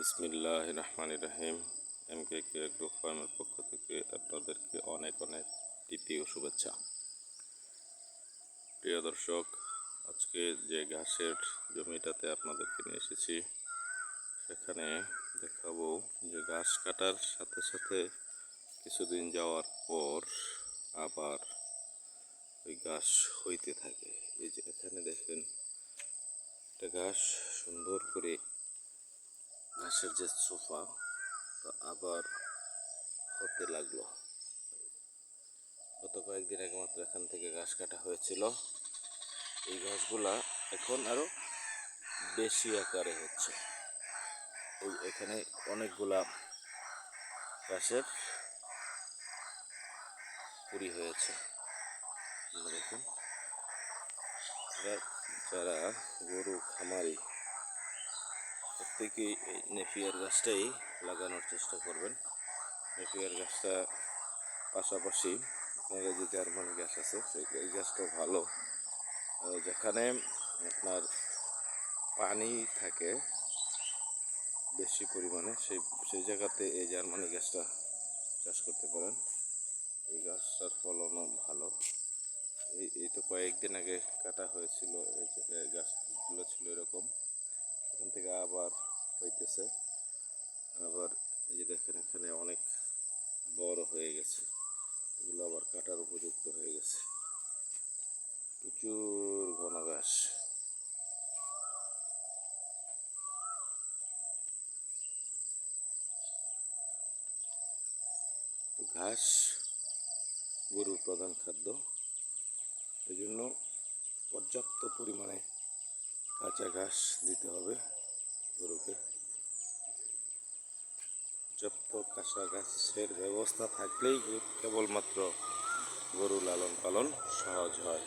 বিসমিল্লাহ রহমান রাহিম এম কে কে এগ্রো ফার্মের পক্ষ থেকে আপনাদেরকে অনেক অনেক তৃতীয় শুভেচ্ছা। প্রিয় দর্শক, আজকে যে ঘাসের জমিটাতে আপনাদেরকে নিয়ে এসেছি, সেখানে দেখাবো যে ঘাস কাটার সাথে সাথে কিছুদিন যাওয়ার পর আবার ওই ঘাস হইতে থাকে। এই যে এখানে দেখেন, একটা ঘাস সুন্দর করে ঘাসের যে সোফা তা আবার হতে লাগল গত কয়েকদিন আগে মাত্র এখান থেকে ঘাস কাটা হয়েছিল। এই ঘাসগুলা এখন আরও বেশি আকারে হচ্ছে। ওই এখানে অনেকগুলা ঘাসের পুরি হয়েছে। দেখুন। যারা গরু খামারি প্রত্যেকেই এই নেপিয়ার গাছটাই লাগানোর চেষ্টা করবেন। নেপিয়ার গাছটা পাশাপাশি আপনার যে জার্মানি গাছ আছে, সেই গাছটাও ভালো। যেখানে আপনার পানি থাকে বেশি পরিমাণে, সেই সেই জায়গাতে এই জার্মানি গাছটা চাষ করতে পারেন। এই গাছটার ফলনও ভালো। এই এই তো কয়েকদিন আগে কাটা হয়েছিল এই গাছগুলো ছিল এরকম। থেকে আবার হইতেছে। আবার এই যে দেখেন এখানে অনেক বড় হয়ে গেছে। এগুলো আবার কাটার উপযুক্ত হয়ে গেছে। প্রচুর ঘন ঘাস। তো ঘাস গরুর প্রধান খাদ্য। এই জন্য পর্যাপ্ত পরিমাণে কাঁচা ঘাস দিতে হবে। গরুকে পর্যাপ্ত কাঁচা ঘাসের ব্যবস্থা থাকলেই কেবলমাত্র গরু লালন পালন সহজ হয়।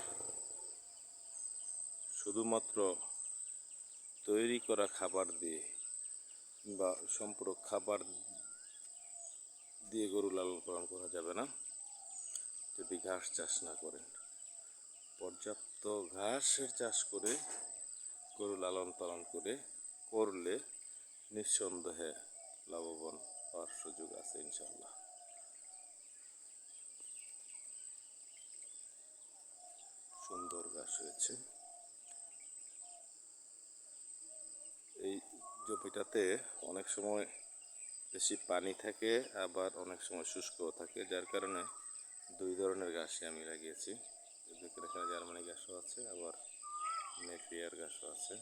শুধুমাত্র তৈরি করা খাবার দিয়ে বা সম্পূরক খাবার দিয়ে গরু লালন পালন করা যাবে না। যদি ঘাস চাষ না করেন। পর্যাপ্ত ঘাসের চাষ করে গরু লালন পালন করে করলে নিঃসন্দেহে লাভবান হওয়ার সুযোগ আছে ইনশাল্লাহ সুন্দর গাছ হয়েছে। এই জমিটাতে অনেক সময় বেশি পানি থাকে, আবার অনেক সময় শুষ্কও থাকে, যার কারণে দুই ধরনের ঘাসই আমি লাগিয়েছি। এখানে জার্মানি ঘাসও আছে, আবার নেপিয়ার ঘাসও আছে।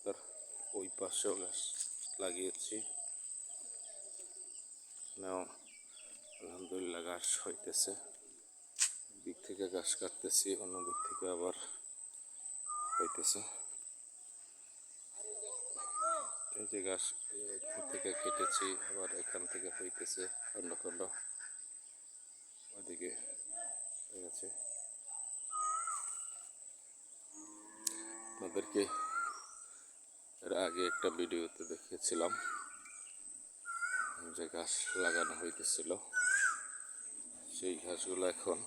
রাস্তার ওই পাশেও গাছ লাগিয়েছি। এখানেও আলহামদুলিল্লাহ গাছ হইতেছে। দিক থেকে গাছ কাটতেছি, অন্য দিক থেকে আবার হইতেছে। এই যে ঘাস এখান থেকে কেটেছি, আবার এখান থেকে হইতেছে খণ্ড খণ্ড ওইদিকে হয়ে গেছে। আপনাদেরকে এর আগে একটা ভিডিওতে দেখিয়েছিলাম যে ঘাস লাগানো হইতেছিল। সেই ঘাসগুলো এখন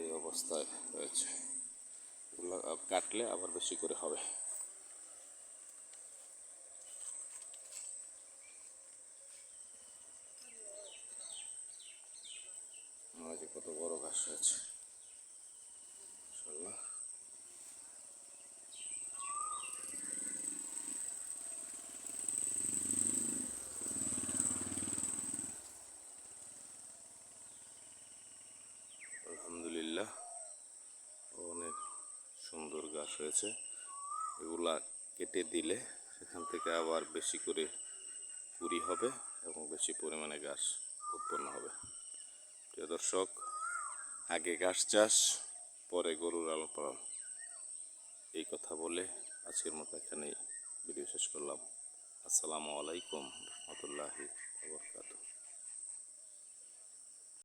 এই অবস্থায় রয়েছে। কাটলে আবার বেশি করে হবে। কত বড় ঘাস হয়েছে মাশাআল্লাহ। আলহামদুলিল্লাহ অনেক গাছ হয়েছে, এগুলা কেটে দিলে সেখান থেকে আবার বেশি করে কুড়ি হবে এবং বেশি পরিমাণে গাছ উৎপন্ন হবে। প্রিয় দর্শক, আগে ঘাস চাষ, পরে গরুর লালন পালন। এই কথা বলে আজকের মতো এখানেই ভিডিও শেষ করলাম। আসসালামু আলাইকুম রহমতুল্লাহি